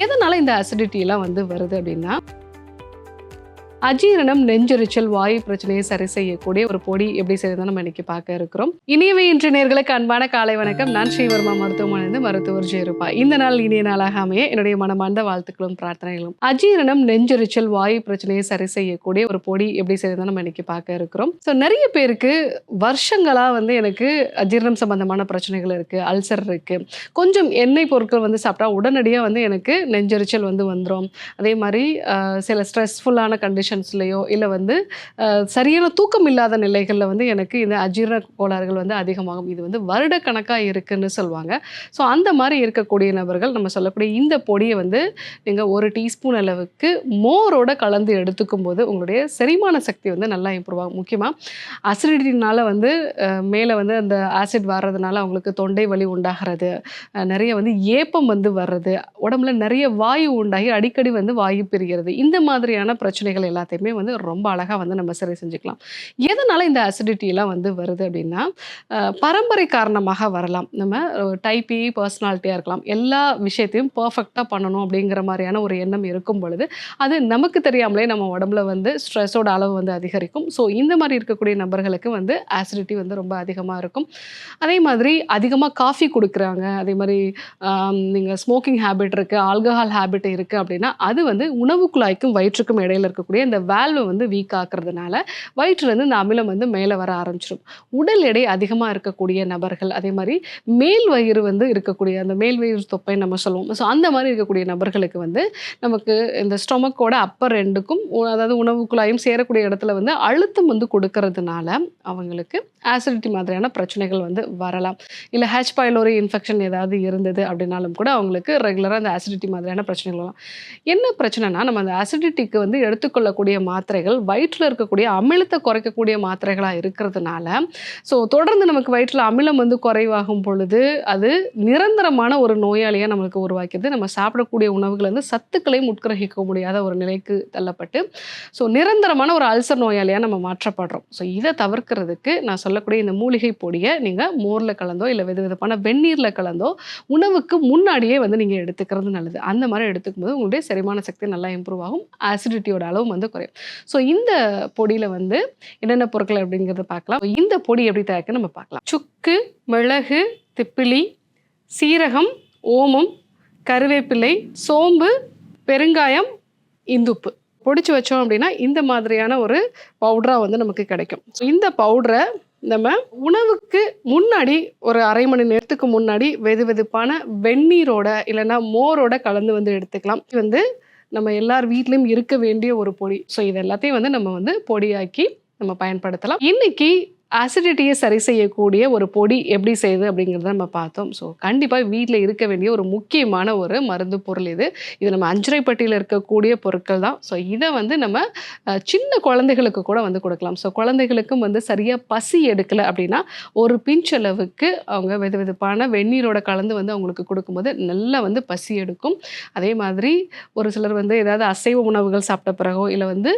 எதனால இந்த அசிடிட்டிலாம் வந்து வருது அப்படின்னா அஜீரணம் நெஞ்சரிச்சல் வாயு பிரச்சனையை சரி செய்யக்கூடிய ஒரு பொடி எப்படி செய்யறதை நம்ம இன்னைக்கு பார்க்க இருக்கிறோம். இனியவை இன்று நேர்களுக்கு அன்பான காலை வணக்கம். நான் ஸ்ரீவர்மா மருத்துவமனை மருத்துவர் ஜெயிருப்பா இந்த நாள் இனிய நாளாக அமைய என்னுடைய மனமார்ந்த வாழ்த்துக்களும் பிரார்த்தனைகளும். அஜீரணம் நெஞ்சரிச்சல் வாயு பிரச்சனையை சரி செய்யக்கூடிய ஒரு பொடி எப்படி செய்யறதை நம்ம இன்னைக்கு பார்க்க இருக்கிறோம். ஸோ நிறைய பேருக்கு வருஷங்களா வந்து எனக்கு அஜீரணம் சம்பந்தமான பிரச்சனைகள் இருக்கு அல்சர் இருக்கு. கொஞ்சம் எண்ணெய் பொருட்கள் வந்து சாப்பிட்டா உடனடியாக வந்து எனக்கு நெஞ்சரிச்சல் வந்து வந்துடும் அதே மாதிரி சில ஸ்ட்ரெஸ்ஃபுல்லான கண்டிஷன் கண்டிஷன்ஸ்லையோ இல்லை வந்து சரியான தூக்கம் இல்லாத நிலைகளில் வந்து எனக்கு இந்த அஜீரண கோளாறுகள் வந்து அதிகமாகும். இது வந்து வருடக்கணக்காக இருக்குன்னு சொல்லுவாங்க ஸோ அந்த மாதிரி இருக்கக்கூடிய நபர்கள் நம்ம சொல்லக்கூடிய இந்த பொடியை வந்து நீங்கள் ஒரு டீஸ்பூன் அளவுக்கு மோரோட கலந்து எடுத்துக்கும் போது உங்களுடைய செரிமான சக்தி வந்து நல்லா இம்ப்ரூவ் ஆகும். முக்கியமாக அசிடிட்டினால் வந்து மேலே வந்து அந்த ஆசிட் வர்றதுனால அவங்களுக்கு தொண்டை வலி உண்டாகிறது. நிறைய வந்து ஏப்பம் வந்து வர்றது. உடம்புல நிறைய வாயு உண்டாகி அடிக்கடி வந்து வாயு பிரிகிறது. இந்த மாதிரியான பிரச்சனைகள் எல்லாம் எல்லாத்தையுமே வந்து ரொம்ப அழகாக வந்து நம்ம சரி செஞ்சுக்கலாம். எதனால இந்த அசிடிட்டிலாம் வந்து வருது அப்படின்னா பரம்பரை காரணமாக வரலாம். நம்ம டைப்பி பர்சனாலிட்டியாக இருக்கலாம். எல்லா விஷயத்தையும் பர்ஃபெக்டாக பண்ணணும் அப்படிங்கிற மாதிரியான ஒரு எண்ணம் இருக்கும் பொழுது அது நமக்கு தெரியாமலே நம்ம உடம்புல வந்து ஸ்ட்ரெஸ்ஸோட அளவு வந்து அதிகரிக்கும். ஸோ இந்த மாதிரி இருக்கக்கூடிய நபர்களுக்கு வந்து ஆசிடிட்டி வந்து ரொம்ப அதிகமாக இருக்கும். அதே மாதிரி அதிகமாக காஃபி கொடுக்குறாங்க. அதே மாதிரி நீங்கள் ஸ்மோக்கிங் ஹேபிட் இருக்குது ஆல்கஹால் ஹேபிட் இருக்குது அப்படின்னா அது வந்து உணவு குழாய்க்கும் வயிற்றுக்கும் இடையில இருக்கக்கூடிய இந்த வேல்வை வந்து வீக் ஆக்குறதுனால வயிற்றுலேருந்து இந்த அமிலம் வந்து மேலே வர ஆரம்பிச்சிடும். உடல் எடை அதிகமாக இருக்கக்கூடிய நபர்கள் அதே மாதிரி மேல் வயிறு வந்து இருக்கக்கூடிய அந்த மேல் வயிறு தொப்பை நம்ம சொல்லுவோம். ஸோ அந்த மாதிரி இருக்கக்கூடிய நபர்களுக்கு வந்து நமக்கு இந்த ஸ்டொமக்கோட அப்பர் ரெண்டுக்கும் அதாவது உணவு குழாயும் சேரக்கூடிய இடத்துல வந்து அழுத்தம் வந்து கொடுக்கறதுனால அவங்களுக்கு ஆசிடிட்டி மாதிரியான பிரச்சனைகள் வந்து வரலாம். இல்லை ஹேச் பைலோரி இன்ஃபெக்ஷன் ஏதாவது இருந்தது அப்படின்னாலும் கூட அவங்களுக்கு ரெகுலராக அந்த ஆசிடிட்டி மாதிரியான பிரச்சனைகள் வரலாம். என்ன பிரச்சனைனா நம்ம அந்த அசிடிட்டிக்கு வந்து எடுத்துக்கொள்ள இருக்கக்கூடிய மாத்திரைகள் வயிற்றில் இருக்கக்கூடிய அமிலத்தை குறைக்கக்கூடிய மாத்திரைகளாக இருக்கிறதுனால ஸோ தொடர்ந்து நமக்கு வயிற்றில் அமிலம் வந்து குறைவாகும் பொழுது அது நிரந்தரமான ஒரு நோயாளியாக நம்மளுக்கு உருவாக்கிது நம்ம சாப்பிடக்கூடிய உணவுகள் வந்து சத்துக்களையும் உட்கிரகிக்க முடியாத ஒரு நிலைக்கு தள்ளப்பட்டு ஸோ நிரந்தரமான ஒரு அல்சர் நோயாளியாக நம்ம மாற்றப்படுறோம். ஸோ இதை தவிர்க்கிறதுக்கு நான் சொல்லக்கூடிய இந்த மூலிகை பொடியை நீங்கள் மோரில் கலந்தோ இல்லை வெது வெதுப்பான வெந்நீரில் கலந்தோ உணவுக்கு முன்னாடியே வந்து நீங்கள் எடுத்துக்கிறது நல்லது. அந்த மாதிரி எடுத்துக்கும் போது உங்களுடைய செரிமான சக்தி நல்லா இம்ப்ரூவ் ஆகும். ஆசிடிட்டியோட அளவும் வந்து குறையும். ஸோ இந்த பொடியில் வந்து என்னென்ன பொருட்கள் அப்படிங்கிறத பார்க்கலாம். இந்த பொடி எப்படி தயாரிக்க நம்ம பார்க்கலாம். சுக்கு மிளகு திப்பிலி சீரகம் ஓமம் கருவேப்பிலை சோம்பு பெருங்காயம் இந்துப்பு. பொடிச்சு வச்சோம் அப்படின்னா இந்த மாதிரியான ஒரு பவுடராக வந்து நமக்கு கிடைக்கும். ஸோ இந்த பவுடரை நம்ம உணவுக்கு முன்னாடி ஒரு அரை மணி நேரத்துக்கு முன்னாடி வெது வெதுப்பான வெந்நீரோட இல்லைன்னா மோரோட கலந்து வந்து எடுத்துக்கலாம். இது வந்து நம்ம எல்லார் வீட்லேயும் இருக்க வேண்டிய ஒரு பொடி. ஸோ இது எல்லாத்தையும் வந்து நம்ம வந்து பொடியாக்கி நம்ம பயன்படுத்தலாம். இன்னைக்கு அசிடிட்டியை சரி செய்யக்கூடிய ஒரு பொடி எப்படி செய்யுது அப்படிங்கிறத நம்ம பார்த்தோம். ஸோ கண்டிப்பாக வீட்டில் இருக்க வேண்டிய ஒரு முக்கியமான ஒரு மருந்து பொருள் இது. இது நம்ம அஞ்சரைப்பட்டியில் இருக்கக்கூடிய பொருட்கள் தான். ஸோ இதை வந்து நம்ம சின்ன குழந்தைகளுக்கு கூட வந்து கொடுக்கலாம். ஸோ குழந்தைகளுக்கும் வந்து சரியாக பசி எடுக்கலை அப்படின்னா ஒரு பிஞ்ச் அளவுக்கு அவங்க வெது வெதுப்பான வெந்நீரோட கலந்து வந்து அவங்களுக்கு கொடுக்கும்போது நல்லா வந்து பசி எடுக்கும். அதே மாதிரி ஒரு சிலர் வந்து ஏதாவது அசைவ உணவுகள் சாப்பிட்ட பிறகோ இல்லை வந்து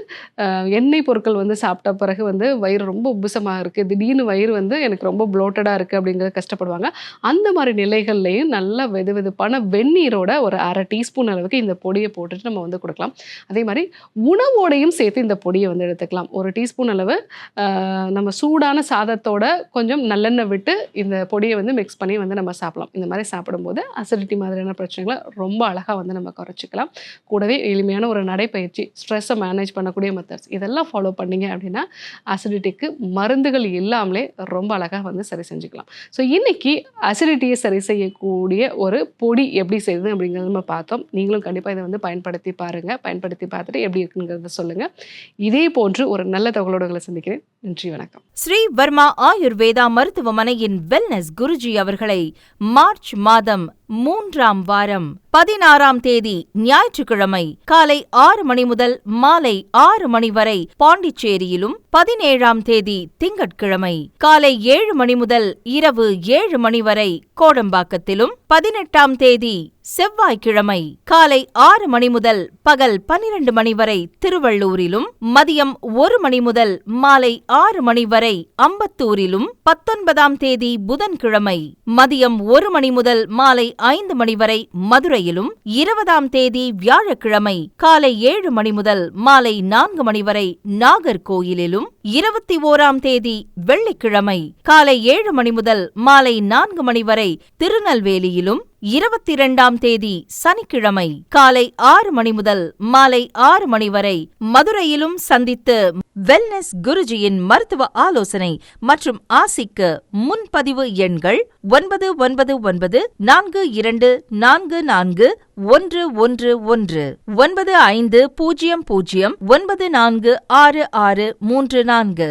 எண்ணெய் பொருட்கள் வந்து சாப்பிட்ட பிறகு வந்து வயிறு ரொம்ப உபசமாக இருக்குது திடீர்னு வயிறு வந்து எனக்கு ரொம்ப ப்ளோட்டடாக இருக்குது அப்படிங்கிறது கஷ்டப்படுவாங்க. அந்த மாதிரி நிலைகள்லையும் நல்லா வெது வெதுப்பான வெந்நீரோட ஒரு அரை டீஸ்பூன் அளவுக்கு இந்த பொடியை போட்டுட்டு நம்ம வந்து கொடுக்கலாம். அதே மாதிரி உணவோடையும் சேர்த்து இந்த பொடியை வந்து எடுத்துக்கலாம். ஒரு டீஸ்பூன் அளவு நம்ம சூடான சாதத்தோட கொஞ்சம் நல்லெண்ணெய் விட்டு இந்த பொடியை வந்து மிக்ஸ் பண்ணி வந்து நம்ம சாப்பிடலாம். இந்த மாதிரி சாப்பிடும்போது அசிடிட்டி மாதிரியான பிரச்சனைகளை ரொம்ப அழகாக வந்து நம்ம குறைச்சிக்கலாம். கூடவே எளிமையான ஒரு நடைப்பயிற்சி ஸ்ட்ரெஸ்ஸை மேனேஜ் பண்ணக்கூடிய மெத்தட்ஸ் இதெல்லாம் ஃபாலோ பண்ணீங்க அப்படின்னா அசிடிட்டிக்கு மருந்துகள் இல்லாமலே ரொம்ப அழகாக வந்து சரி செஞ்சுக்கலாம். ஸோ இன்றைக்கி அசிடிட்டியை சரி செய்யக்கூடிய ஒரு பொடி எப்படி செய்யுது அப்படிங்கிறத நம்ம பார்த்தோம். நீங்களும் கண்டிப்பாக இதை வந்து பயன்படுத்தி பாருங்கள் பயன்படுத்தி பார்த்துட்டு எப்படி இருக்குங்கிறத சொல்லுங்கள் இதே போன்று ஒரு நல்ல தகவலோடு உங்களை சந்திக்கிறேன். நன்றி வணக்கம். ஸ்ரீ வர்மா ஆயுர்வேதா மருத்துவமனையின் வெல்னஸ் குருஜி அவர்களை மார்ச் மாதம் மூன்றாம் வாரம் பதினாறாம் தேதி ஞாயிற்றுக்கிழமை காலை ஆறு மணி முதல் மாலை ஆறு மணி வரை பாண்டிச்சேரியிலும் பதினேழாம் தேதி திங்கட்கிழமை காலை ஏழு மணி முதல் இரவு ஏழு மணி வரை கோடம்பாக்கத்திலும் பதினெட்டாம் தேதி செவ்வாய்க்கிழமை காலை ஆறு மணி முதல் பகல் பனிரெண்டு மணி வரை திருவள்ளூரிலும் மதியம் ஒரு மணி முதல் மாலை ஆறு மணி வரை அம்பத்தூரிலும் பத்தொன்பதாம் தேதி புதன்கிழமை மதியம் ஒரு மணி முதல் மாலை ஐந்து மணி வரை மதுரையிலும் இருபதாம் தேதி வியாழக்கிழமை காலை ஏழு மணி முதல் மாலை நான்கு மணி வரை நாகர்கோயிலிலும் இருபத்தி ஓராம் தேதி வெள்ளிக்கிழமை காலை ஏழு மணி முதல் மாலை நான்கு மணி வரை திருநெல்வேலியிலும் இருபத்தி இரண்டாம் தேதி சனிக்கிழமை காலை ஆறு மணி முதல் மாலை ஆறு மணி வரை மதுரையிலும் சந்தித்து வெல்னஸ் குருஜியின் மருத்துவ ஆலோசனை மற்றும் ஆசிக்கு முன்பதிவு எண்கள் ஒன்பது ஒன்பது ஒன்பது நான்கு இரண்டு நான்கு நான்கு ஒன்று ஒன்று ஒன்று ஒன்பது ஐந்து பூஜ்ஜியம் பூஜ்ஜியம் ஒன்பது நான்கு ஆறு ஆறு மூன்று நான்கு.